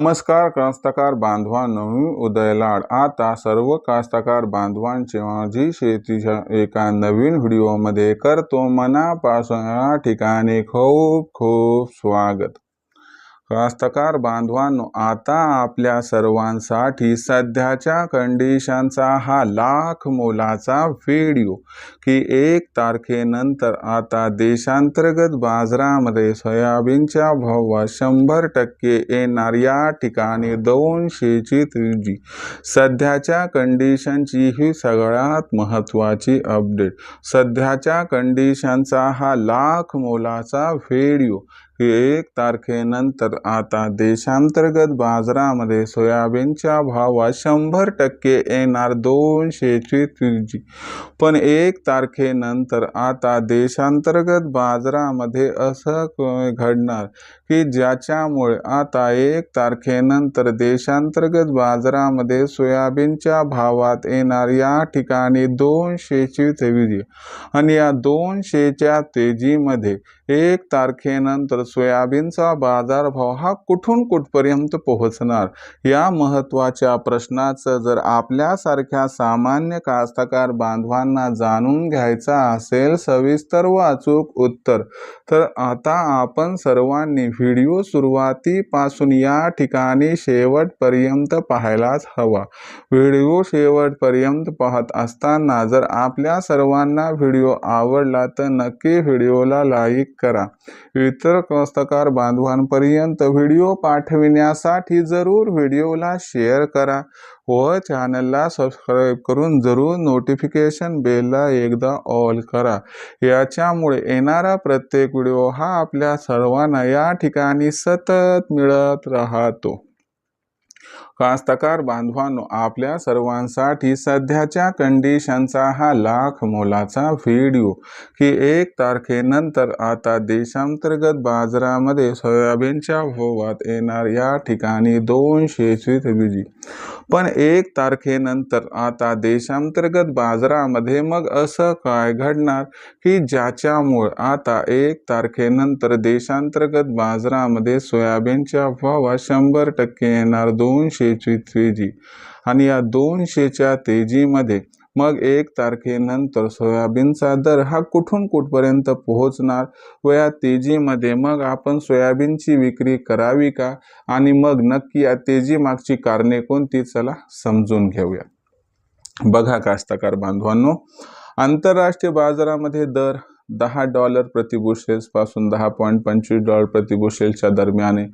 नमस्कार कास्तकार बांधवांनो मी उदय लाड आता सर्व कास्तकार बांधवांचे माझी शेतीच्या एका नवीन व्हिडिओमध्ये करतो मनापासून या ठिकाणी खूप खूप स्वागत. कास्तकार बांधवांनो आता आपल्या सर्वांसाठी सध्याच्या कंडिशनचा हा लाख मोलाचा व्हिडिओ की एक तारखेनंतर आता देशांतर्गत बाजारामध्ये सोयाबीनच्या भावात शंभर टक्के येणार या ठिकाणी दोनशेची तेजी सध्याच्या कंडिशनची ही सगळ्यात महत्त्वाची अपडेट सध्याच्या कंडिशनचा हा लाख मोलाचा व्हिडिओ की एक तारखेनंतर आता देशांतर्गत बाजारामध्ये सोयाबीनच्या भावात शंभर टक्के येणार दोनशेची तेजी पण एक तारखेनंतर आता देशांतर्गत बाजारामध्ये असं घडणार की ज्याच्यामुळे आता एक तारखेनंतर देशांतर्गत बाजारामध्ये सोयाबीनच्या भावात येणार या ठिकाणी दोनशेची तेजी आणि या दोनशेच्या तेजीमध्ये एक तारखेनंतर सोयाबीनचा बाजारभाव हा कुठून कुठपर्यंत पोहोचणार? या महत्त्वाच्या प्रश्नाचं जर आपल्यासारख्या सामान्य कास्तकार बांधवांना जाणून घ्यायचा असेल सविस्तर व अचूक उत्तर. तर आता आपण सर्वांनी व्हिडिओ सुरुवातीपासून या ठिकाणी शेवटपर्यंत पाहायलाच हवा. व्हिडिओ शेवटपर्यंत पाहत असताना जर आपल्या सर्वांना व्हिडिओ आवडला तर नक्की व्हिडिओला लाईक करा. इतर संस्थकार बांधवांपर्यंत व्हिडिओ पाठविण्यासाठी जरूर व्हिडिओला शेअर करा व चॅनलला सबस्क्राईब करून जरूर नोटिफिकेशन बेलला एकदा ऑल करा. याच्यामुळे येणारा प्रत्येक व्हिडिओ हा आपल्या सर्वांना या ठिकाणी सतत मिळत राहतो. कास्तकार बांधवांनो आपल्या सर्वांसाठी सध्याच्या कंडिशनचा हा लाख मोलाचा व्हिडिओ की एक तारखेनंतर आता देशांतर्गत बाजारामध्ये सोयाबीनच्या भावात येणार या ठिकाणी दोनशे बीजी पण एक तारखेनंतर आता देशांतर्गत बाजारामध्ये मग असं काय घडणार की ज्याच्यामुळे आता एक तारखेनंतर देशांतर्गत बाजारामध्ये सोयाबीनच्या भावात शंभर टक्के येणार दोन दोनशेची तेजी. आणि या दोनशेच्या तेजीमध्ये मग एक तारखेनंतर सोयाबीनचा दर हा कुठून कुठपर्यंत पोहोचणार? व या तेजीमध्ये मग आपण सोयाबीनची विक्री करावी का? आणि मग नक्की या तेजी मागची कारणे कोणती? चला समजून घेऊया. बघा कास्तकार बांधवांनो आंतरराष्ट्रीय बाजारामध्ये दर दहा डॉलर प्रतिबुशेल्सपासून दहा पॉईंट पंचवीस डॉलर प्रतिबुशेल्सच्या दरम्यान. आहे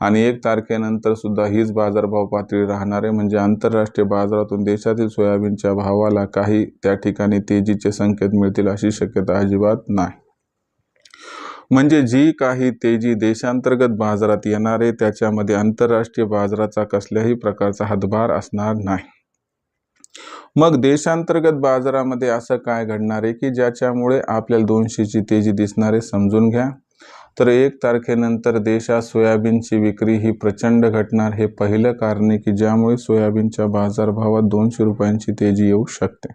आणि एक तारखेनंतर सुद्धा हीच बाजारभाव पातळी राहणार आहे. म्हणजे आंतरराष्ट्रीय बाजारातून देशातील सोयाबीनच्या भावाला काही त्या ठिकाणी तेजीचे संकेत मिळतील अशी शक्यता अजिबात नाही. म्हणजे जी काही तेजी देशांतर्गत बाजारात येणार आहे त्याच्यामध्ये आंतरराष्ट्रीय बाजाराचा कसल्याही प्रकारचा हातभार असणार नाही. मग देशांतर्गत बाजारामध्ये असं काय घडणार आहे की ज्याच्यामुळे आपल्याला दोनशेची तेजी दिसणार आहे समजून घ्या. तर एक तारखेनंतर देशात सोयाबीनची विक्री ही प्रचंड घटणार. हे पहिलं कारण आहे की ज्यामुळे सोयाबीनच्या बाजारभावात दोनशे रुपयांची तेजी येऊ शकते.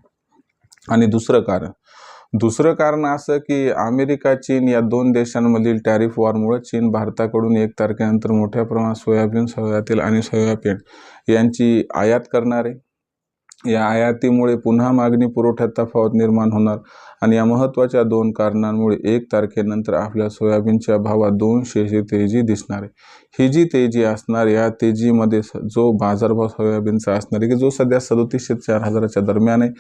आणि दुसरं कारण दुसरं कारण असं की अमेरिका चीन या दोन देशांमधील टॅरिफ वॉरमुळे चीन भारताकडून एक तारखेनंतर मोठ्या प्रमाणात सोयाबीन सोयातील आणि सोयाबीन यांची आयात करणार आहे. या आयातीमुळे पुन्हा मागणी पुरवठ्यात तफावत निर्माण होणार आणि या महत्त्वाच्या दोन कारणांमुळे एक तारखेनंतर आपल्या सोयाबीनच्या भावात दोनशेची तेजी दिसणार आहे. ही जी तेजी असणार या तेजीमध्ये स- जो बाजारभाव सोयाबीनचा असणार आहे की जो सध्या सदोतीसशे चार हजाराच्या दरम्यान आहे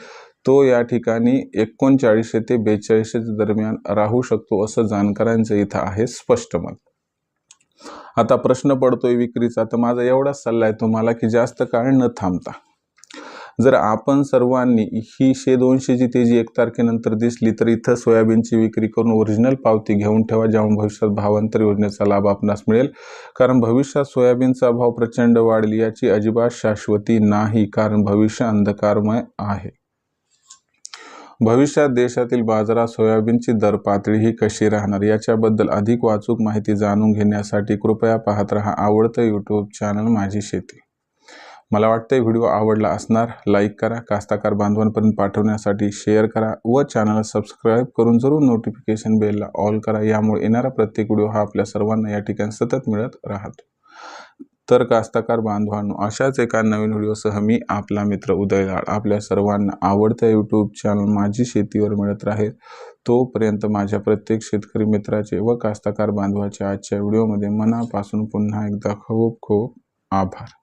तो या ठिकाणी एकोणचाळीसशे ते बेचाळीसशे दरम्यान राहू शकतो असं जाणकारांचं इथं आहे स्पष्ट मत. आता प्रश्न पडतोय विक्रीचा तर माझा एवढाच सल्ला आहे तुम्हाला की जास्त काळ न थांबता. जर आपण सर्वांनी ही शे दोनशेची तेजी एक तारखेनंतर दिसली तर इथं सोयाबीनची विक्री करून ओरिजिनल पावती घेऊन ठेवा ज्यामुळे भविष्यात भावांतर योजनेचा लाभ आपणास मिळेल. कारण भविष्यात सोयाबीनचा भाव प्रचंड वाढेल याची अजिबात शाश्वती नाही कारण भविष्य अंधकारमय आहे. भविष्यात देशातील बाजारात सोयाबीनची दर पातळी ही कशी राहणार याच्याबद्दल अधिक वाचूक माहिती जाणून घेण्यासाठी कृपया पाहत रहा आवडतं यूट्यूब चॅनल माझी शेती. मला वाटतं व्हिडिओ आवडला असणार लाईक करा कास्ताकार बांधवांपर्यंत पाठवण्यासाठी शेअर करा व चॅनलला सबस्क्राईब करून जरूर नोटिफिकेशन बेलला ऑल करा. यामुळे येणारा प्रत्येक व्हिडिओ हा आपल्या सर्वांना या ठिकाणी सतत मिळत राहतो. तर कास्तकार बांधवांनो अशाच एका नवीन व्हिडिओसह मी आपला मित्र उदय लाड आपल्या सर्वांना आवडत्या यूट्यूब चॅनल माझी शेतीवर मिळत राहील तोपर्यंत माझ्या प्रत्येक शेतकरी मित्राचे व कास्तकार बांधवाचे आजच्या व्हिडिओमध्ये मनापासून पुन्हा एकदा खूप खूप आभार.